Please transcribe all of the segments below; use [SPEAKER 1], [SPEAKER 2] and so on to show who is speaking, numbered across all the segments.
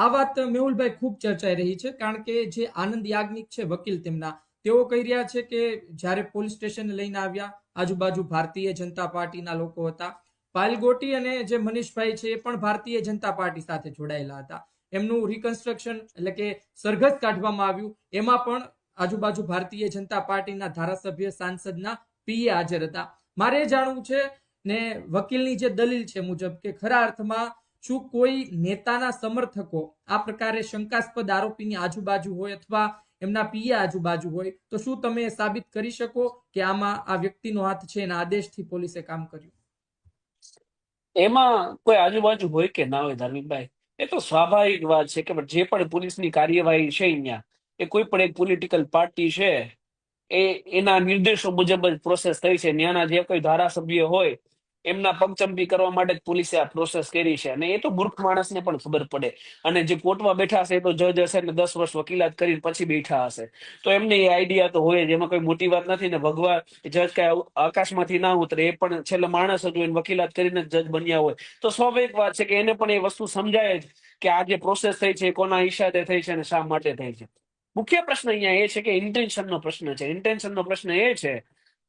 [SPEAKER 1] આ વાત મેહુલભાઈ ખૂબ ચર્ચાઈ રહી છે, કારણ કે જે આનંદ યાજ્ઞિક છે વકીલ તેમના, તેઓ કહી રહ્યા છે કે જ્યારે પોલીસ સ્ટેશન લઈને આવ્યા, આજુબાજુ ભારતીય જનતા પાર્ટીના લોકો હતા. પાયલગોટી અને જે મનીષભાઈ છે એ પણ ભારતીય જનતા પાર્ટી સાથે જોડાયેલા હતા. એમનું રિકન્સ્ટ્રક્શન એટલે કે સરઘસ કાઢવામાં આવ્યું. એમાં પણ આજુબાજુ ભારતીય જનતા પાર્ટીના ધારાસભ્ય સાંસદના પીએ હાજર હતા. મારે જાણવું છે ને વકીલની જે દલીલ છે મુજબ કે ખરા અર્થમાં શું કોઈ નેતાના સમર્થકો આ પ્રકારે શંકાસ્પદ આરોપીની આજુબાજુ હોય અથવા એમના પીએ આજુબાજુ હોય, તો શું તમે સાબિત કરી શકો કે આમાં આ વ્યક્તિનો હાથ છે એના આદેશથી પોલીસે કામ કર્યું?
[SPEAKER 2] એમાં કોઈ આજુબાજુ હોય કે ના હોય ધાર્મિકભાઈ? એ તો સ્વાભાવિક વાત છે કે જે પણ પોલીસની કાર્યવાહી છે અહીંયા, એ કોઈ પણ એક પોલિટિકલ પાર્ટી છે, એ એના નિર્દેશો મુજબ જ પ્રોસેસ થઈ છે. ત્યાંના જે કોઈ ધારાસભ્ય હોય એમના પગચંપી કરવા માટે જ પોલીસે આ પ્રોસેસ કરી છે. અને એ તો મૂર્ખ માણસને પણ ખબર પડે. અને જે કોર્ટમાં બેઠા હશે એ તો જજ હશે ને દસ વર્ષ વકીલાત કરીને પછી બેઠા હશે. તો એમને એ આઈડિયા તો હોય જ. એમાં કોઈ મોટી વાત નથી ને ભગવાન જજ કઈ આકાશમાંથી ના ઉતરે. એ પણ છેલ્લે માણસ જ હોય વકીલાત કરીને જજ બન્યા હોય. તો સ્વાભાવિક વાત છે કે એને પણ એ વસ્તુ સમજાય જ કે આ જે પ્રોસેસ થઈ છે કોના ઈશારે થઈ છે અને શા માટે થઈ છે. મુખ્ય પ્રશ્ન અહીંયા એ છે કે ઇન્ટેન્શનનો પ્રશ્ન છે. ઇન્ટેન્શનનો પ્રશ્ન એ છે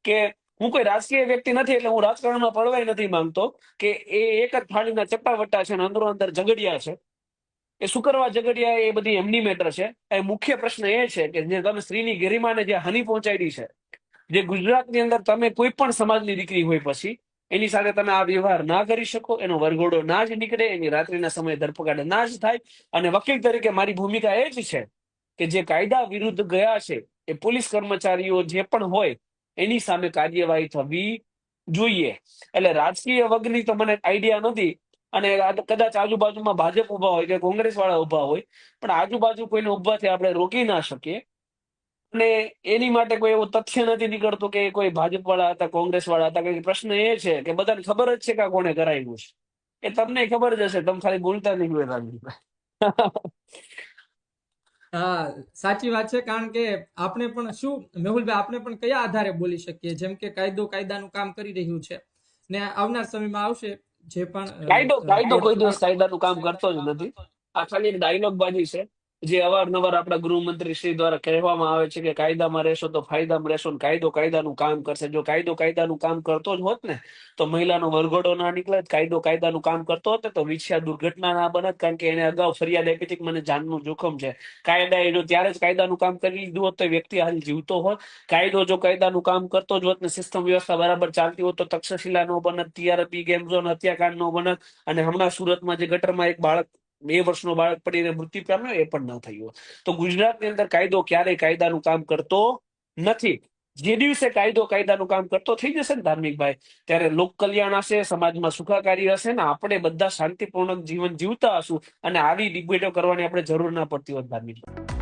[SPEAKER 2] કે હું કોઈ રાજકીય વ્યક્તિ નથી એટલે હું રાજકારણમાં પડવાય નથી માંગતો કે એ એક જ થાળીના ચટ્ટાવટ્ટા છે અને અંદરો અંદર ઝઘડિયા છે. એ શું ઝઘડિયા એ બધી એમની મેટર છે. એ મુખ્ય પ્રશ્ન એ છે કે જે તમે સ્ત્રીની ગરિમાને જે હાનિ પહોંચાડી છે, જે ગુજરાતની અંદર તમે કોઈ પણ સમાજની દીકરી હોય પછી, એની સાથે તમે આ વ્યવહાર ના કરી શકો, એનો વરઘોડો ના જ નીકળે, એની રાત્રિના સમયે ધરપકડ ના જ થાય. અને વકીલ તરીકે મારી ભૂમિકા એ જ છે કે જે કાયદા વિરુદ્ધ ગયા છે, એ પોલીસ કર્મચારીઓ જે પણ હોય એની સામે કાર્યવાહી થવી જોઈએ. એટલે રાજકીય વગની તો મને આઈડિયા નથી. અને કદાચ આજુબાજુમાં ભાજપ ઊભા હોય કે કોંગ્રેસ વાળા ઊભા હોય, પણ આજુબાજુ કોઈને ઉભાથી આપણે રોકી ના શકીએ. અને એની માટે કોઈ એવું તથ્ય નથી નીકળતું કે કોઈ ભાજપ વાળા હતા, કોંગ્રેસ વાળા હતા. કે પ્રશ્ન એ છે કે બધાને ખબર જ છે કે કોને કરાવ્યું છે. એ તમને ખબર જ હશે, તમે ખાલી બોલતા નહીં હોય
[SPEAKER 1] સાચી વાત છે કારણ કે આપણે પણ શું મેહુલભાઈ આપણે પણ કયા આધારે બોલી શકીએ? જેમ કે કાયદો કાયદાનું કામ કરી રહ્યું છે ને આવનાર સમયમાં આવશે જે પણ
[SPEAKER 2] કાયદો કાયદો કોઈ દિવસ કાયદાનું કામ કરતો જ નથી. આ ખાલી એક ડાયલોગ બાજી છે. જે અવારનવાર આપણા ગૃહમંત્રી શ્રી દ્વારા કહેવામાં આવે છે કે કાયદામાં રહેશો તો ફાયદામાં રહેશો કાયદો કાયદાનું કામ કરશે. જો કાયદો કાયદાનું કામ કરતો જ હોત ને, તો મહિલાનો વરઘોડો ના નીકળે કાયદો કાયદાનું કામ કરતો હોત તો વિછ્યા દુર્ઘટના ના બનત કારણ કે એને અગાઉ ફરિયાદ આપી હતી કે મને જાનનું જોખમ છે. કાયદા એ જો ત્યારે જ કાયદાનું કામ કરી લીધું હોત તો વ્યક્તિ હાલ જીવતો હોત. કાયદો જો કાયદાનું કામ કરતો જ હોત ને સિસ્ટમ વ્યવસ્થા બરાબર ચાલતી હોત તો તક્ષશિલા નો બનત, ટીઆરપી ગેમ ઝોન હત્યાકાંડ નો બનત. અને હમણાં સુરતમાં જે ગટરમાં એક બાળક બે વર્ષનો બાળક પડીને મૃત્યુ પામ્યો, એ પણ ન થયું તો ગુજરાતની અંદર કાયદો ક્યારેય કાયદાનું કામ કરતો નથી. જે દિવસે કાયદો કાયદાનું કામ કરતો થઈ જશે ને ધાર્મિકભાઈ, ત્યારે લોક કલ્યાણ હશે, સમાજમાં સુખાકારી હશે ને આપણે બધા શાંતિપૂર્ણ જીવન જીવતા હશું અને આવી ડિબેટો કરવાની આપણે જરૂર ના પડતી હોત ધાર્મિકભાઈ.